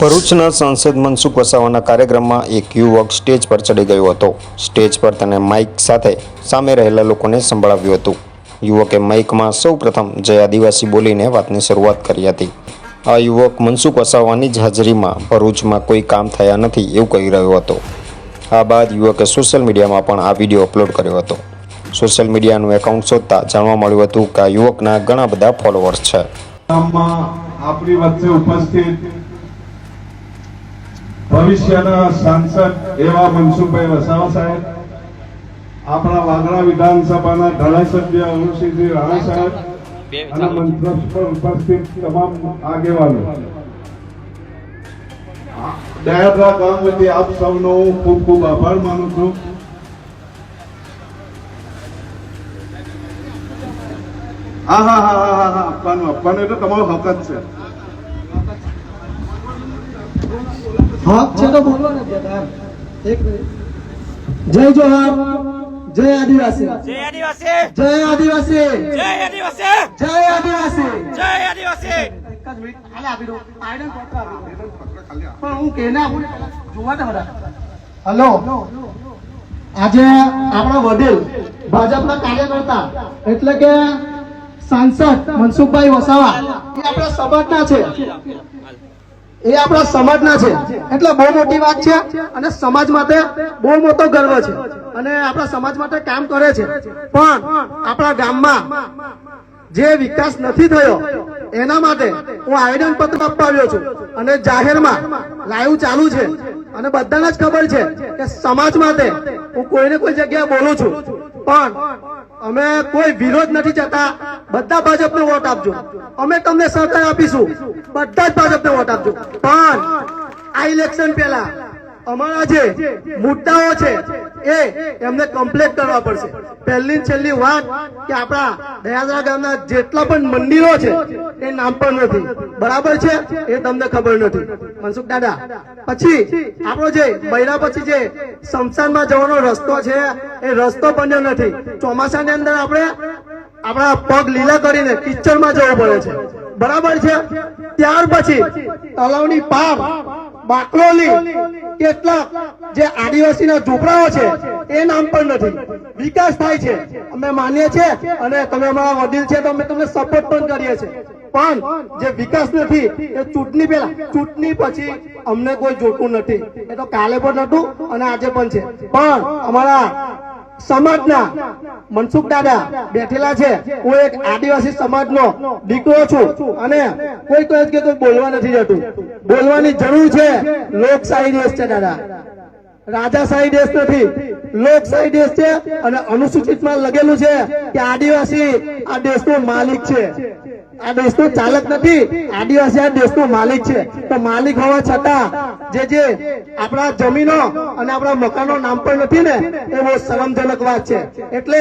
ભરૂચના સાંસદ મનસુખ વસાવાના કાર્યક્રમમાં એક યુવક સ્ટેજ પર ચડી ગયો હતો. સ્ટેજ પર તેને માઇક સાથે સામે રહેલા લોકોને સંભળાવ્યું હતું. યુવકે માઇકમાં સૌપ્રથમ જય આદિવાસી બોલીને વાતની શરૂઆત કરી હતી. આ યુવક મનસુખ વસાવાની જ હાજરીમાં ભરૂચમાં કોઈ કામ થયા નથી એવું કહી રહ્યો હતો. આ બાદ યુવકે સોશિયલ મીડિયામાં પણ આ વીડિયો અપલોડ કર્યો હતો. સોશિયલ મીડિયાનું એકાઉન્ટ શોધતા જાણવા મળ્યું હતું કે આ યુવકના ઘણા બધા ફોલોઅર્સ છે. આપણી વચ્ચે ઉપસ્થિત ભવિષ્યના સાંસદ એવા મનસુખભાઈ વસાવા સાહેબ આપણા વાગડા વિધાનસભાના ધારાસભ્ય અરુણસિંહજી રાણા સાહેબ અને મંત્રસ પર ઉપસ્થિત તમામ આગેવાનો. દયાદરા ગામ વતી આપ સૌનો હું ખૂબ ખૂબ આભાર માનું છું. હા હા હા હા હા આપવાનું આપવાનું એટલે તમારો હક જ છે. હક છે તો બોલવા નથી એક મિનિટ. જય જોહાર. જય આદિવાસી. જય આદિવાસી. જય આદિવાસી. જય આદિવાસી. જય આદિવાસી. જય આદિવાસી. એક જ મિનિટ. હાલે આપી દો આયરન પત્ર આપી દો પણ હું કેને આપું જોવા દે બધા. હલો. આજે આપણા વડીલ ભાજપના કાર્યકર્તા એટલે કે સાંસદ મનસુખભાઈ વસાવા એ આપણા સમાજના છે. એ આપણા સમાજના છે. એટલે બહુ મોટી વાત છે અને સમાજ માટે બહુ મોટો ગર્વ છે. અને આપણા સમાજ માટે કામ કરે છે. પણ આપણા ગામમાં જે વિકાસ નથી થયો, એના માટે હું આવેદન પત્ર આપવા આવ્યો છું. અને જાહેરમાં લાઈવ ચાલુ છે. અને બધાને જ ખબર છે કે સમાજ માટે હું કોઈને કોઈ જગ્યાએ બોલું છું. પણ અમે કોઈ વિરોધ નથી જતા. બધા ભાજપને વોટ આપજો. અમે તમને સહકાર આપીશું. બધા જ ભાજપને વોટ આપજો. પણ આ ઇલેક્શન પહેલા અમારા જે મુદ્દાઓ છે એ એમને કમ્પ્લેટ કરવા પડશે. પહેલી છેલ્લી વાત કે આપણા દયાદરા ગામના જેટલા પણ મંદિરો છે, એ નામ પણ નથી. બરાબર છે? એ તમને ખબર નથી. મનસુખ દાદા, પછી આપણો જે બૈરા પછી જે શમશાનમાં જવાનો રસ્તો છે, એ રસ્તો બન્યો નથી. ચોમાસાની અંદર આપણે આપણા પગ લીલા કરીને કિચડમાં જવું પડે છે. બરાબર છે? ત્યાર પછી તલાવની પાર બાકરોલી કેટલાક જે આદિવાસીના ઝૂંપડાઓ છે, એ નામ પણ નથી. વિકાસ થાય છે. અમે માનીએ છીએ અને તમે અમારા વડીલ છે તો અમે તમને સપોર્ટ પણ કરીએ છીએ. પણ જે વિકાસ નથી, એ ચૂંટણી પહેલા, ચૂંટણી પછી અમને કોઈ જોતું નથી. એ તો કાલે પણ હતું અને આજે પણ છે. પણ અમારા સમાજના મનસુખ દાદા બેઠેલા છે. હું એક આદિવાસી સમાજનો દીકરો છું અને કોઈ કોઈ કે બોલવા નથી જતું. બોલવાની જરૂર છે. લોકશાહી દેશ છે દાદા. રાજાશાહી દેશ નથી. લોકશાહી દેશ છે અને અનુસૂચિતમાં લગેલું છે કે આદિવાસી આ દેશનો માલિક છે. આ દેશનો ચાલક નથી. આદિવાસી આ દેશનો માલિક છે. તો માલિક હોવા છતાં જે જે આપણા જમીનો અને આપણા મકાનો નામ પણ નથી ને, એ બહુ શરમજનક વાત છે. એટલે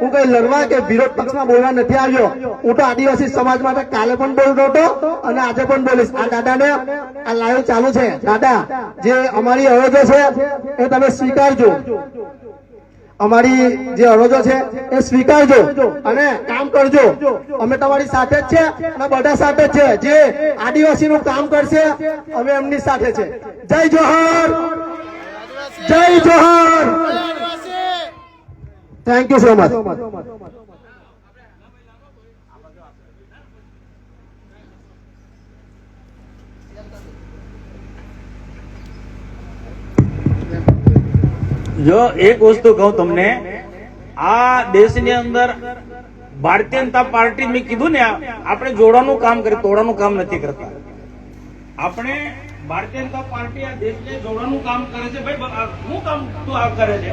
હું કઈ લડવા કે વિરોધ પક્ષમાં બોલવા નથી આવ્યો. હું તો આદિવાસી સમાજ માટે કાલે પણ બોલતો હતો અને આજે પણ બોલીશ. આ દાદાને આ લાઈવ ચાલુ છે. દાદા, જે અમારી અરજો છે, એ તમે સ્વીકારજો. અમારી જે અરજો છે એ સ્વીકારજો અને કામ કરજો. અમે તમારી સાથે જ છે અને બધા સાથે જ છે. જે આદિવાસી નું કામ કરશે અમે એમની સાથે છે. જય જોહર! જય જોહર! થેન્ક યુ સો મચ જો એક વસ્તુ કહું તમને આ દેશની અંદર ભારતીય જનતા પાર્ટી મેં કીધું ને આપણે જોડવાનું કામ કરી તોડવાનું કામ નથી કરતા. આપણે ભારતીય જનતા પાર્ટી આ દેશને જોડવાનું કામ કરે છે. ભાઈ શું કામ તું આ કરે છે?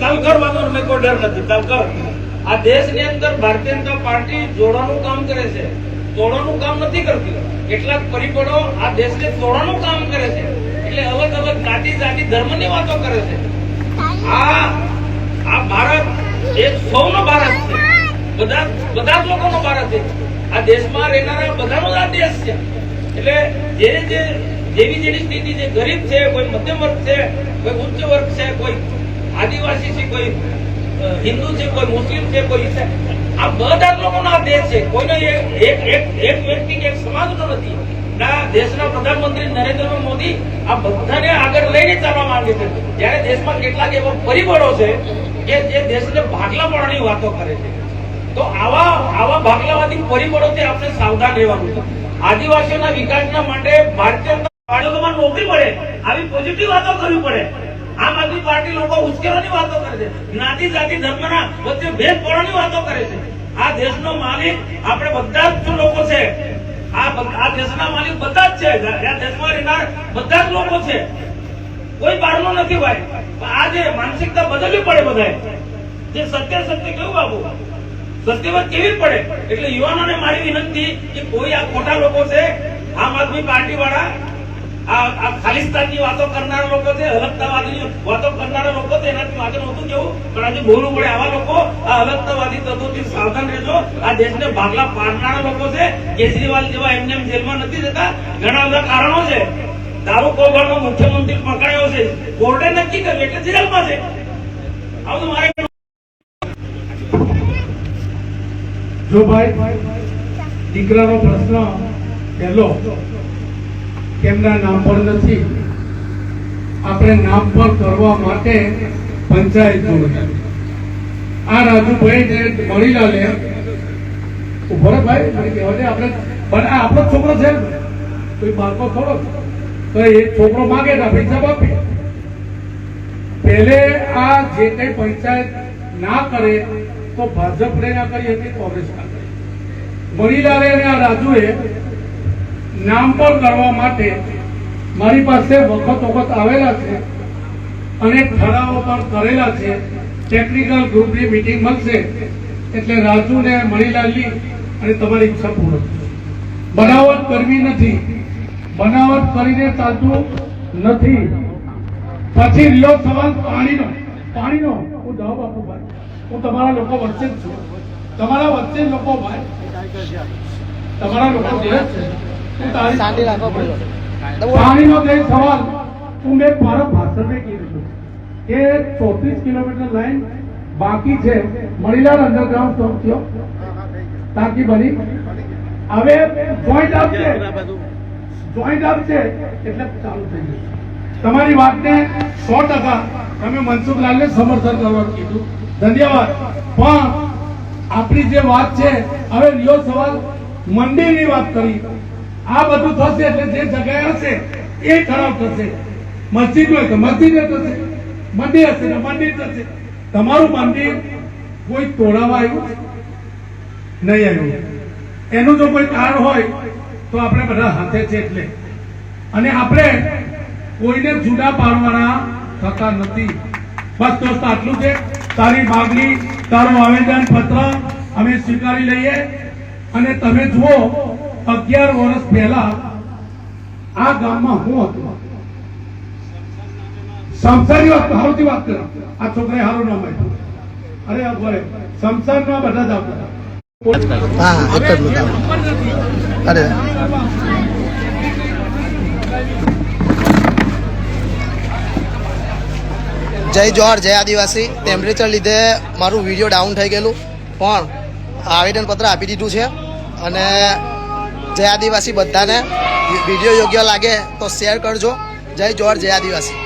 ચાલ કર વાંધો કોઈ ડર નથી. ચાલ કર. આ દેશની અંદર ભારતીય જનતા પાર્ટી જોડવાનું કામ કરે છે. તોડવાનું કામ નથી કરતી. કેટલાક પરિબળો આ દેશને તોડવાનું કામ કરે છે. એટલે અલગ અલગ જાતિ જાતિ ધર્મની વાતો કરે છે. આ આ ભારત એક સૌનો ભારત છે. બધા બધા જ લોકોનો ભારત છે. આ દેશમાં રહેનારા બધાનો જ આ દેશ છે. એટલે જે જે, જેવી જેવી સ્થિતિ છે, ગરીબ છે, કોઈ મધ્યમ વર્ગ છે, કોઈ ઉચ્ચ વર્ગ છે, કોઈ આદિવાસી છે, કોઈ હિન્દુ છે, કોઈ મુસ્લિમ છે, કોઈ આ બધા લોકોનો આ દેશ છે. કોઈનો એક એક એક એક વ્યક્તિ કે એક સમાજનો નથી. ના, દેશના પ્રધાનમંત્રી નરેન્દ્ર મોદી આ બધાને આગળ લઈને ચાલવા માંગે છે. જ્યારે દેશમાં કેટલાક એવા પરિબળો છે કે જે દેશને ભાગલા પાડવાની વાતો કરે છે. તો આવા આવા ભાગલાવાદી પરિબળોથી આપણે સાવધાન રહેવાનું છે. આદિવાસીઓના વિકાસના માટે ભારતીય બાળકોમાં નોકરી પડે આવી પોઝિટિવ વાતો કરવી પડે. આમ આદમી પાર્ટી લોકો ઉશ્કેરવાની વાતો કરે છે. જ્ઞાતિ, જાતિ, ધર્મના વચ્ચે ભેદ પડવાની વાતો કરે છે. આ દેશનો માલિક આપણે બધા જ લોકો છે. કોઈ બહારનો નથી ભાઈ. માનસિકતા બદલવી પડે બધાએ. જે સત્ય સત્ય કેવું બાબુ? સત્યવાદ કેવી પડે? એટલે યુવાનોને મારી વિનંતી કે કોઈ આ ખોટા લોકો છે, આમ આદમી પાર્ટી વાળા આ ખાલિસ્તાનની વાતો કરનાર લોકો છે અલગતાવાદની વાતો કરનારા લોકો છે, એનાથી વાતો નહોતું કેવું? પણ આજે બોલવું પડે આવા લોકો, આ અલગતાવાદી તત્વોથી સાવધાન રહેજો. આ દેશને ભાગલા પાડનારા લોકો છે, કેજરીવાલ જેવા એમને જેલમાં નથી જતા. ઘણા બધા કારણો છે. દારૂ કૌભાંડનો મુખ્યમંત્રી પકડાયો છે. કોર્ટે નક્કી કર્યું, એટલે જેલમાં છે. આવું મારે જો ભાઈ, દીકરાનો પ્રશ્ન પહેલો. કેમના નામ પર નથી. આપણે નામ પર કરવા માટે પંચાયત આ રાજુભાઈ ને મણીલાલે, ઊભો રે ભાઈ આપણે પણ આ આપણો છોકરો છે. કોઈ બાળકો થોડો, તો એ છોકરો માગે ને જવાબ આપીએ. પહેલે આ જે કઈ પંચાયત ના કરે, તો ભાજપ ના કરી હતી કોંગ્રેસ ના કરી મણીલાલે અને આ રાજુએ નામ પર કરવા માટે મારી પાસે વખત વખત આવેલા છે. અનેક ઠરાવો પણ કરેલા છે. ટેકનિકલ ગ્રુપની મિટિંગ મળશે. એટલે રાજુને, મણીલાલની અને તમારી ઈચ્છા પૂર્ણ. બનાવટ કરવી નથી. બનાવટ કરીને ચાલતું નથી. પછી રહ્યો સવાલ પાણીનો પાણીનો હું જવાબ આપું ભાઈ. હું તમારા લોકો વચ્ચે જ છું. તમારા વચ્ચે લોકો ભાઈ તમારા લોકો જે છે. હું તારી પાણીનો જે સવાલ. હું મેં મારા ભાષણમાં કીધું છું કે ચોત્રીસ કિલોમીટર લાઈન બાકી છે. મણીલાલ અંડરગ્રાઉન્ડ સ્ટોક થયો. ટાંકી બની. હવે જોઈન્ટ આપશે જોઈન્ટ આપશે એટલે ચાલુ થઈ જશે તમારી વાતને સો ટકા તમે મનસુખલાલને સમર્થન કરવા કીધું. ધન્યવાદ. પણ આપણી જે વાત છે હવે રિયો સવાલ. મંદિરની વાત કરી. આ બધું થશે એટલે જે જગ્યાએ હશે, એ ખરાબ થશે. મસ્જિદ હોય તો મસ્જિદ થશે મંદિર હશે તો મંદિર થશે તમારું મંદિર કોઈ તોડાવા આવ્યું નહીં આવ્યું. એનું જો કોઈ કારણ હોય, તો આપણે બધા હાથે છે એટલે. અને આપણે કોઈને જુદા પાડવાના થતા નથી. બસ દોસ્ત, આટલું છે. તારી માગણી, તારું આવેદન પત્ર અમે સ્વીકારી લઈએ. અને તમે જુઓ અગિયાર વર્ષ પહેલા આ ગામમાં હું હતો. સંસારની વાત હારુથી વાત કરો. આ છોકરાએ હારું નામ આપ્યું. અરે આ સંસારમાં બધા જ આપતા હા અરે. જય જોહર, જય આદિવાસી. ટેમ્પરેચર લીધે મારું વીડિયો ડાઉન થઈ ગયેલું. પણ આવેદનપત્ર આપી દીધું છે. અને જય આદિવાસી બધાને. વીડિયો યોગ્ય લાગે તો શેર કરજો. જય જોર જય આદિવાસી.